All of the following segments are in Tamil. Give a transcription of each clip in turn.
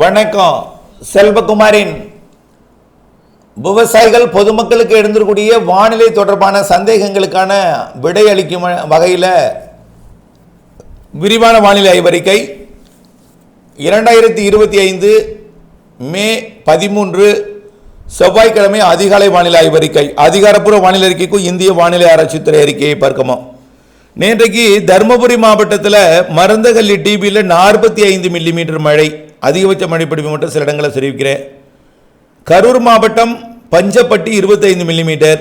வணக்கம். செல்வகுமாரின் விவசாயிகள் பொதுமக்களுக்கு எழுந்திருக்கூடிய வானிலை தொடர்பான சந்தேகங்களுக்கான விடை அளிக்கும் வகையில் விரிவான வானிலை ஆய்வறிக்கை. இரண்டாயிரத்தி இருபத்தி ஐந்து மே பதிமூன்று செவ்வாய்க்கிழமை அதிகாலை வானிலை ஆய்வறிக்கை. அதிகாரப்பூர்வ வானிலை அறிக்கைக்கும் இந்திய வானிலை ஆராய்ச்சித்துறை அறிக்கையை பார்க்கமா? நேற்றைக்கு தருமபுரி மாவட்டத்தில் மருந்தகல்லி டிபியில் நாற்பத்தி ஐந்து மில்லிமீட்டர் மழை அதிகபட்ச மழைப்பிடிப்பு மட்டும் சில இடங்களில் தெரிவிக்கிறேன். கரூர் மாவட்டம் பஞ்சப்பட்டி இருபத்தைந்து மில்லிமீட்டர்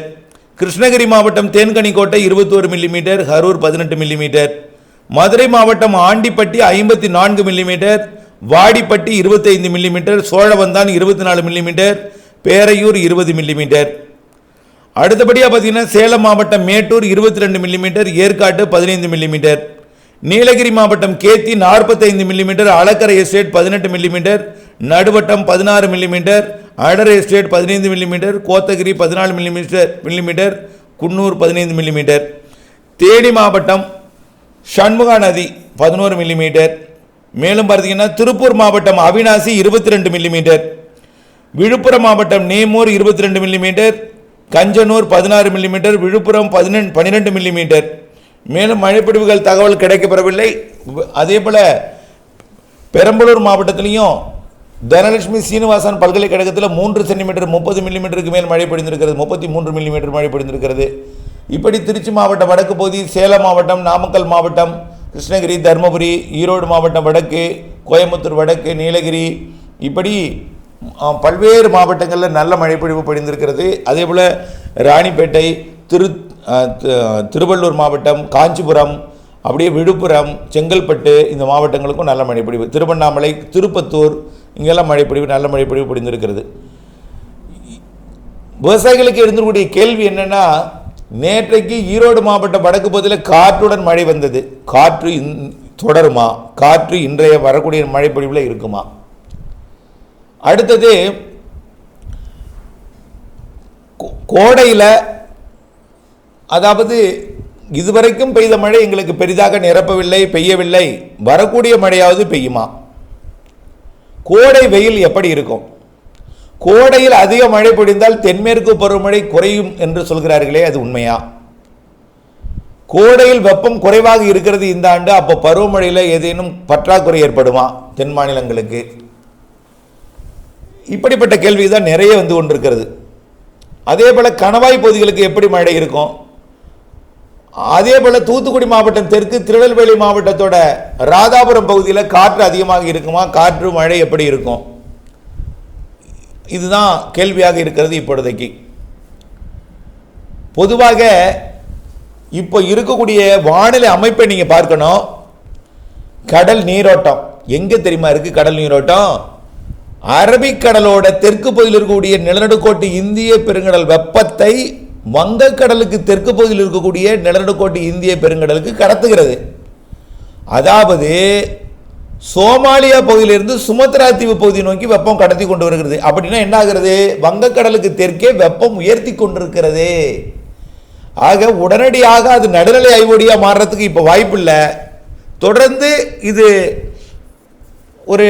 கிருஷ்ணகிரி மாவட்டம் தேன்கனிக்கோட்டை இருபத்தோரு மில்லிமீட்டர் கரூர் பதினெட்டு மில்லிமீட்டர் மதுரை மாவட்டம் ஆண்டிப்பட்டி ஐம்பத்தி நான்கு மில்லிமீட்டர் வாடிப்பட்டி இருபத்தைந்து மில்லிமீட்டர் சோழவந்தான் இருபத்தி நாலு மில்லிமீட்டர் பேரையூர் இருபது மில்லிமீட்டர் அடுத்தபடியாக பார்த்தீங்கன்னா சேலம் மாவட்டம் மேட்டூர் இருபத்தி ரெண்டு மில்லிமீட்டர் ஏற்காட்டு பதினைந்து மில்லிமீட்டர் நீலகிரி மாவட்டம் கேத்தி நாற்பத்தைந்து மில்லிமீட்டர் அலக்கரை எஸ்டேட் பதினெட்டு மில்லிமீட்டர் நடுவட்டம் பதினாறு மில்லிமீட்டர் அடர் எஸ்டேட் பதினைந்து மில்லிமீட்டர் கோத்தகிரி பதினாலு மில்லிமீட்டர் மில்லிமீட்டர் குன்னூர் பதினைந்து மில்லிமீட்டர் தேனி மாவட்டம் சண்முகா நதி பதினோரு மில்லிமீட்டர் மேலும் பார்த்தீங்கன்னா திருப்பூர் மாவட்டம் அவினாசி இருபத்தி ரெண்டு மில்லிமீட்டர் விழுப்புரம் மாவட்டம் நேமூர் இருபத்தி ரெண்டு மில்லிமீட்டர் கஞ்சனூர் பதினாறு மில்லிமீட்டர் விழுப்புரம் பதினெண்டு பன்னிரெண்டு மில்லிமீட்டர் மேலும் மழைப்பிடிவுகள் தகவல் கிடைக்கப்பெறவில்லை. அதே போல் பெரம்பலூர் மாவட்டத்திலையும் தனலட்சுமி சீனிவாசன் பல்கலைக்கழகத்தில் மூன்று சென்டிமீட்டர் முப்பது மில்லிமீட்டருக்கு மேல் மழை பொழிந்திருக்கிறது முப்பத்தி மூன்று மில்லிமீட்டர் மழை பொழிந்திருக்கிறது. இப்படி திருச்சி மாவட்டம் வடக்கு பகுதி சேலம் மாவட்டம் நாமக்கல் மாவட்டம் கிருஷ்ணகிரி தருமபுரி ஈரோடு மாவட்டம் வடக்கு கோயம்புத்தூர் வடக்கு நீலகிரி இப்படி பல்வேறு மாவட்டங்களில் நல்ல மழைப்பொழிவு பொழிந்திருக்கிறது. அதே போல் ராணிப்பேட்டை திரு திருவள்ளூர் மாவட்டம் காஞ்சிபுரம் அப்படியே விழுப்புரம் செங்கல்பட்டு இந்த மாவட்டங்களுக்கும் நல்ல மழைப்பொழிவு. திருவண்ணாமலை திருப்பத்தூர் இங்கெல்லாம் மழைப்பொழிவு நல்ல மழைப்பொழிவு பொழிந்திருக்கிறது. விவசாயிகளுக்கு இருந்தக்கூடிய கேள்வி என்னென்னா நேற்றைக்கு ஈரோடு மாவட்டம் வடக்கு பகுதியில் காற்றுடன் மழை வந்தது. காற்று இன்- தொடருமா? காற்று இன்றைய வரக்கூடிய மழைப்பொழிவில் இருக்குமா? அடுத்தது கோ- கோடையில் அதாவது இதுவரைக்கும் பெய்த மழை எங்களுக்கு பெரிதாக நிரப்பவில்லை பெய்யவில்லை. வரக்கூடிய மழையாவது பெய்யுமா? கோடை வெயில் எப்படி இருக்கும்? கோடையில் அதிக மழை பொழிந்தால் தென்மேற்கு பருவமழை குறையும் என்று சொல்கிறார்களே அது உண்மையா? கோடையில் வெப்பம் குறைவாக இருக்கிறது இந்த ஆண்டு அப்போ பருவமழையில் ஏதேனும் பற்றாக்குறை ஏற்படுமா தென் மாநிலங்களுக்கு? இப்படிப்பட்ட கேள்வி தான் நிறைய வந்து கொண்டிருக்கிறது. அதே போல் கணவாய் பகுதிகளுக்கு எப்படி மழை இருக்கும்? அதே போல் தூத்துக்குடி மாவட்டம் தெற்கு திருநெல்வேலி மாவட்டத்தோட ராதாபுரம் பகுதியில் காற்று அதிகமாக இருக்குமா? காற்று மழை எப்படி இருக்கும்? இதுதான் கேள்வியாக இருக்கிறது இப்பொழுதைக்கு. பொதுவாக இப்போ இருக்கக்கூடிய வானிலை அமைப்பை நீங்கள் பார்க்கணும். கடல் நீரோட்டம். எங்கே தெரியுமா இருக்குது கடல் நீரோட்டம்? அரபிக்கடலோட தெற்கு பகுதியில் இருக்கக்கூடிய நிலநடுக்கோட்டு இந்திய பெருங்கடல் வெப்பத்தை வங்கக்கடலுக்கு தெற்கு பகுதியில் இருக்கக்கூடிய நிலநடுக்கோட்டு இந்திய பெருங்கடலுக்கு கடத்துகிறது. அதாவது சோமாலியா பகுதியிலிருந்து சுமத்ரா தீவு பகுதியை நோக்கி வெப்பம் கடத்தி கொண்டு வருகிறது. அப்படின்னா என்ன ஆகிறது? வங்கக்கடலுக்கு தெற்கே வெப்பம் உயர்த்தி கொண்டிருக்கிறது. ஆக உடனடியாக அது நடுநிலை ஐவோடியாக மாறுறதுக்கு இப்போ வாய்ப்பில்லை. தொடர்ந்து இது ஒரு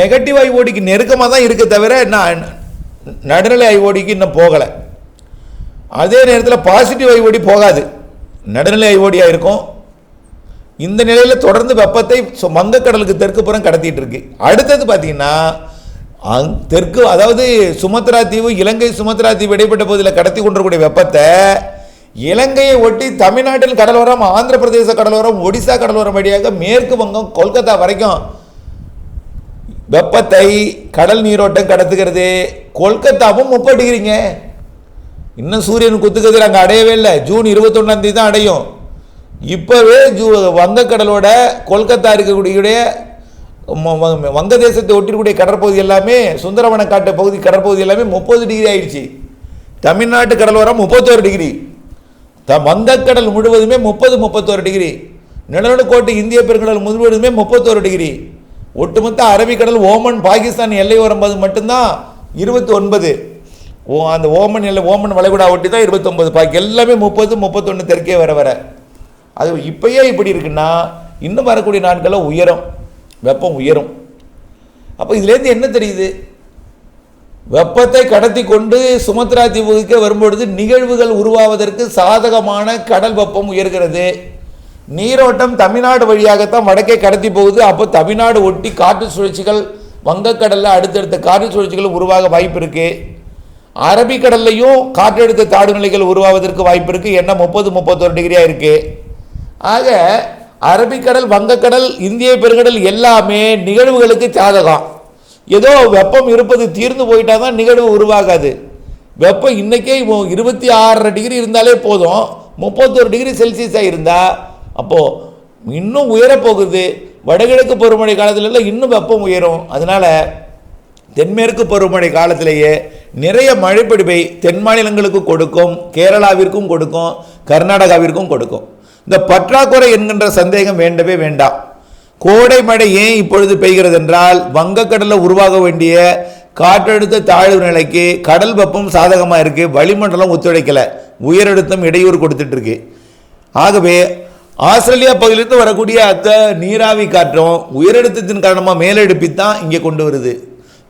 நெகட்டிவ் ஐஓடிக்கு நெருக்கமாக தான் இருக்க தவிர நான் நடுநிலை ஐஓடிக்கு இன்னும் போகலை. அதே நேரத்தில் பாசிட்டிவ் ஐஓடி போகாது. நடுநிலை ஐஓடியாக இருக்கும். இந்த நிலையில் தொடர்ந்து வெப்பத்தை சொ- வங்கக்கடலுக்கு தெற்கு புறம் கடத்திட்டு இருக்கு. அடுத்தது பார்த்தீங்கன்னா அங் தெற்கு அதாவது சுமத்ரா தீவு இலங்கை சுமத்ரா தீவு இடைப்பட்ட பகுதியில் கடத்தி கொண்டிருக்கூடிய வெப்பத்தை இலங்கையை ஒட்டி தமிழ்நாட்டில் கடலோரம் ஆந்திர பிரதேச கடலோரம் ஒடிசா கடலோரம் வழியாக மேற்கு வங்கம் கொல்கத்தா வரைக்கும் வெப்பத்தை கடல் நீரோட்டம் கடத்துகிறது. கொல்கத்தாவும் முப்பது டிகிரிங்க. இன்னும் சூரியன் குத்துக்கதிர் அங்கே அடையவே இல்லை. ஜூன் இருபத்தொன்னாம் தேதி தான் அடையும். இப்போவே ஜூ வங்கக்கடலோட கொல்கத்தா இருக்கக்கூடிய ம- வங்கதேசத்தை ஒட்டிருக்கூடிய கடற்பகுதி எல்லாமே சுந்தரவனக்காட்டு பகுதி கடற்பகுதி எல்லாமே முப்பது டிகிரி ஆயிடுச்சு. தமிழ்நாட்டு கடலோரம் முப்பத்தோரு டிகிரி. த வங்கக்கடல் முழுவதுமே முப்பது முப்பத்தோரு டிகிரி. நிலநடுக்கோட்டு இந்திய பெருங்கடல் முழுவதுமே முப்பத்தோரு டிகிரி. ஒட்டுமொத்த அரபிக்கடல் ஓமன் பாகிஸ்தான் எல்லை வரும்போது மட்டும்தான் இருபத்தி ஒன்பது ஓ அந்த ஓமன் இல்லை ஓமன் வளைகுடா ஒட்டி தான் இருபத்தொம்பது பாக்கி எல்லாமே முப்பது முப்பத்தொன்று தெற்கே வர வர. அது இப்போயே இப்படி இருக்குன்னா இன்னும் வரக்கூடிய நாட்களில் உயரும். வெப்பம் உயரும். அப்போ இதுலேருந்து என்ன தெரியுது? வெப்பத்தை கடத்தி கொண்டு சுமத்ரா தீவுக்கு வரும்பொழுது நிகழ்வுகள் உருவாவதற்கு சாதகமான கடல் வெப்பம் உயர்கிறது. நீரோட்டம் தமிழ்நாடு வழியாகத்தான் வடக்கே கடத்தி போகுது. அப்போ தமிழ்நாடு ஒட்டி காற்று சுழற்சிகள் வங்கக்கடலில் அடுத்தடுத்த காற்று சுழற்சிகள் உருவாக வாய்ப்பு இருக்குது அரபிக்கடல்லையும் காற்றழுத்த தாழ்வு நிலைகள் உருவாவதற்கு வாய்ப்பு இருக்குது என்ன முப்பது முப்பத்தொரு டிகிரியாக இருக்குது ஆக அரபிக்கடல் வங்கக்கடல் இந்திய பெருங்கடல் எல்லாமே நிகழ்வுகளுக்கு சாதகம். ஏதோ வெப்பம் இருப்பது தீர்ந்து போயிட்டா தான் நிகழ்வு உருவாகாது. வெப்பம் இன்றைக்கே இருபத்தி ஆறரை டிகிரி இருந்தாலே போதும். முப்பத்தொரு டிகிரி செல்சியஸாக இருந்தால் அப்போது இன்னும் உயரப் போகுது வடகிழக்கு பருவமழை காலத்துலலாம் இன்னும் வெப்பம் உயரும். அதனால் தென்மேற்கு பருவமழை காலத்திலேயே நிறைய மழைப்பிடிப்பை தென் மாநிலங்களுக்கு கொடுக்கும் கேரளாவிற்கும் கொடுக்கும் கர்நாடகாவிற்கும் கொடுக்கும். இந்த பற்றாக்குறை என்கின்ற சந்தேகம் வேண்டவே வேண்டாம். கோடை மழை ஏன் இப்பொழுது பெய்கிறது என்றால் வங்கக்கடலில் உருவாக வேண்டிய காற்றழுத்த தாழ்வு நிலைக்கு கடல் வெப்பம் சாதகமாக இருக்குது வளிமண்டலம் ஒத்துழைக்கல. உயரழுத்தம் இடையூறு கொடுத்துட்டு இருக்கு ஆகவே ஆஸ்திரேலியா பகுதியிலிருந்து வரக்கூடிய அத்த நீராவி காற்றும் உயரழுத்தத்தின் காரணமாக மேலெடுப்பி தான் இங்கே கொண்டு வருது.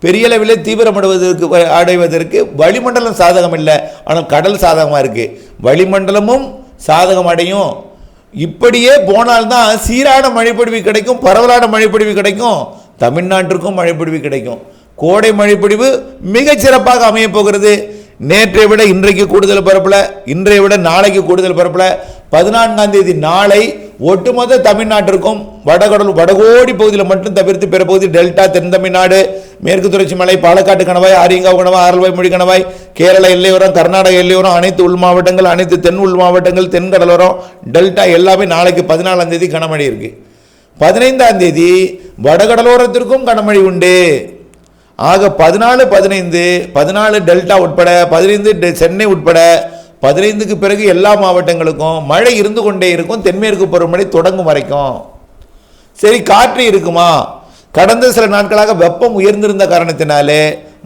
பெரிய அளவில் தீவிரமடைவதற்கு வ- அடைவதற்கு வளிமண்டலம் சாதகம் இல்லை ஆனால் கடல் சாதகமாக இருக்குது வளிமண்டலமும் சாதகம் அடையும். இப்படியே போனால்தான் சீரான மழைப்பொழிவு கிடைக்கும் பரவலான மழைப்பொழிவு கிடைக்கும். தமிழ்நாட்டிற்கும் மழைப்பொழிவு கிடைக்கும். கோடை மழைப்பொழிவு மிகச்சிறப்பாக அமையப் போகிறது. நேற்றை விட இன்றைக்கு கூடுதல் பரப்பில் இன்றைய விட நாளைக்கு கூடுதல் பரப்பில். பதினான்காம் தேதி நாளை ஒட்டுமொத்த தமிழ்நாட்டிற்கும் வடகடல் வடகோடி பகுதியில் மட்டும் தவிர்த்து பிற பகுதி டெல்டா தென் தமிழ்நாடு மேற்கு தொடர்ச்சி மலை பாலக்காட்டு கணவாய் ஆரியங்காவு கணவாய் ஆரல்வாய்மொழி கணவாய் கேரள எல்லையோரம் கர்நாடக எல்லையோரம் அனைத்து உள் மாவட்டங்கள் அனைத்து தென் உள் மாவட்டங்கள் தென் கடலோரம் டெல்டா எல்லாமே நாளைக்கு பதினாலாம் தேதி கனமழை இருக்கு. பதினைந்தாம் தேதி வடகடலோரத்திற்கும் கனமழை உண்டு. ஆக பதினாலு பதினைந்து பதினாலு டெல்டா உட்பட பதினைந்து டெ- சென்னை உட்பட பதினைந்துக்கு பிறகு எல்லா மாவட்டங்களுக்கும் மழை இருந்து கொண்டே இருக்கும் தென்மேற்கு பருவமழை தொடங்கும் வரைக்கும். சரி காற்று இருக்குமா? கடந்த சில நாட்களாக வெப்பம் உயர்ந்திருந்த காரணத்தினாலே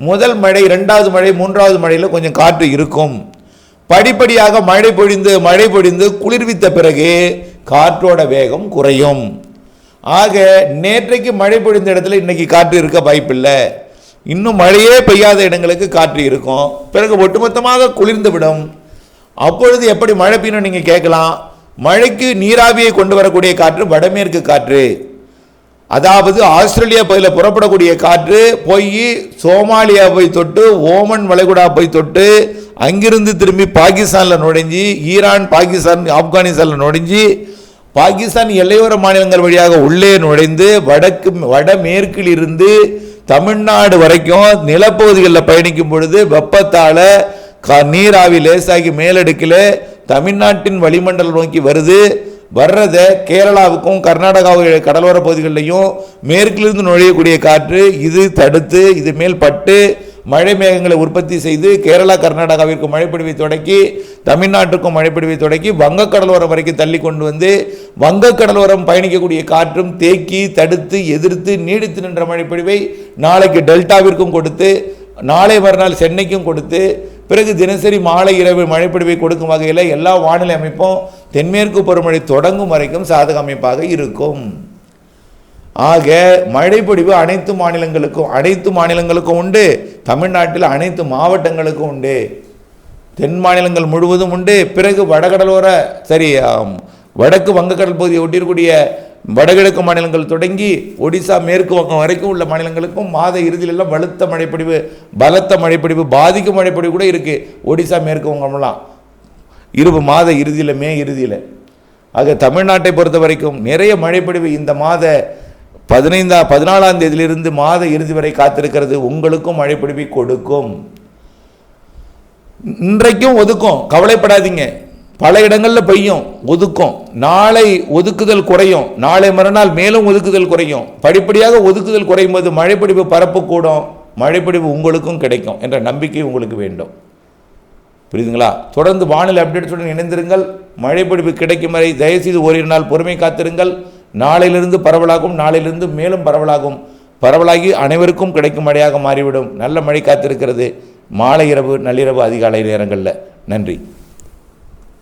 முதல் மழை இரண்டாவது மழை மூன்றாவது மழையில் கொஞ்சம் காற்று இருக்கும். படிப்படியாக மழை பொழிந்து மழை பொழிந்து குளிர்வித்த பிறகு காற்றோட வேகம் குறையும். ஆக நேற்றைக்கு மழை பொழிந்த இடத்துல இன்னைக்கு காற்று இருக்க வாய்ப்பில்லை. இன்னும் மழையே பெய்யாத இடங்களுக்கு காற்று இருக்கும். பிறகு ஒட்டுமொத்தமாக குளிர்ந்துவிடும் அப்பொழுது எப்படி மழை பெய்யணும் நீங்கள் கேட்கலாம். மழைக்கு நீராவியை கொண்டு வரக்கூடிய காற்று வடமேற்கு காற்று. அதாவது ஆஸ்திரேலியா பகுதியில் புறப்படக்கூடிய காற்று போய் சோமாலியா போய் தொட்டு ஓமன் வளைகுடா போய் தொட்டு அங்கிருந்து திரும்பி பாகிஸ்தானில் நுழைஞ்சி ஈரான் பாகிஸ்தான் ஆப்கானிஸ்தானில் நுழைஞ்சி பாகிஸ்தான் எல்லையோர மாநிலங்கள் வழியாக உள்ளே நுழைந்து வடக்கு வடமேற்கில் இருந்து தமிழ்நாடு வரைக்கும் நிலப்பகுதிகளில் பயணிக்கும் பொழுது வெப்பத்தால் நீராவி லேசாகி மேலடுக்கில் தமிழ்நாட்டின் வளிமண்டலம் நோக்கி வருது. வர்றதை கேரளாவுக்கும் கர்நாடகாவுடைய கடலோர பகுதிகளிலையும் மேற்கிலிருந்து நுழையக்கூடிய காற்று இது தடுத்து இது மேல் பட்டு மழை மேகங்களை உற்பத்தி செய்து கேரளா கர்நாடகாவிற்கு மழைப்பிடிவை தொடக்கி தமிழ்நாட்டுக்கும் மழைப்பிடிவை தொடக்கி வங்கக்கடலோரம் வரைக்கும் தள்ளி கொண்டு வந்து வங்கக்கடலோரம் பயணிக்கக்கூடிய காற்றும் தேக்கி தடுத்து எதிர்த்து நீடித்து நின்ற மழைப்பிடிவை நாளைக்கு டெல்டாவிற்கும் கொடுத்து நாளை மறுநாள் சென்னைக்கும் கொடுத்து பிறகு தினசரி மாலை இரவு மழைப்பிடிவை கொடுக்கும் வகையில் எல்லா வானிலை அமைப்பும் தென்மேற்கு பருவமழை தொடங்கும் வரைக்கும் சாதக அமைப்பாக இருக்கும். ஆக மழைப்பொடிவு அனைத்து மாநிலங்களுக்கும் அனைத்து மாநிலங்களுக்கும் உண்டு. தமிழ்நாட்டில் அனைத்து மாவட்டங்களுக்கும் உண்டு. தென் மாநிலங்கள் முழுவதும் உண்டு. பிறகு வடகடலோர சரி வடக்கு வங்கக்கடல் பகுதியை ஒட்டியிருக்கூடிய வடகிழக்கு மாநிலங்கள் தொடங்கி ஒடிசா மேற்கு வங்கம் வரைக்கும் உள்ள மாநிலங்களுக்கும் மாத இறுதியிலெல்லாம் வலுத்த மழைப்பொழிவு பலத்த மழைப்பொழிவு பாதிக்கும் மழைப்பொழிவு கூட இருக்குது ஒடிசா மேற்கு வங்கம்லாம் இருபது மாத இறுதியில் மே இறுதியில். ஆக தமிழ்நாட்டை பொறுத்த வரைக்கும் நிறைய மழைப்பொழிவு இந்த மாத பதினைந்தா பதினாலாம் தேதியிலிருந்து மாத இறுதி வரை காத்திருக்கிறது உங்களுக்கும் மழைப்பொழிவை கொடுக்கும். இன்றைக்கும் ஒதுக்கும். கவலைப்படாதீங்க. பல இடங்களில் பெய்யும் ஒதுக்கும். நாளை ஒதுக்குதல் குறையும். நாளை மறுநாள் மேலும் ஒதுக்குதல் குறையும். படிப்படியாக ஒதுக்குதல் குறையும் போது மழைப்பிடிப்பு பரப்பக்கூடும் மழைப்பிடிப்பு உங்களுக்கும் கிடைக்கும் என்ற நம்பிக்கை உங்களுக்கு வேண்டும். புரியுதுங்களா? தொடர்ந்து வானிலை அப்டேட்ஸுடன் இணைந்திருங்கள். மழைப்பிடிப்பு கிடைக்கும் வரை தயவுசெய்து ஓரிரு நாள் பொறுமை காத்திருங்கள். நாளையிலிருந்து பரவலாகும் நாளையிலிருந்து மேலும் பரவலாகும். பரவலாகி அனைவருக்கும் கிடைக்கும் மழையாக மாறிவிடும். நல்ல மழை காத்திருக்கிறது. மாலை இரவு நள்ளிரவு அதிகாலை நேரங்களில். நன்றி.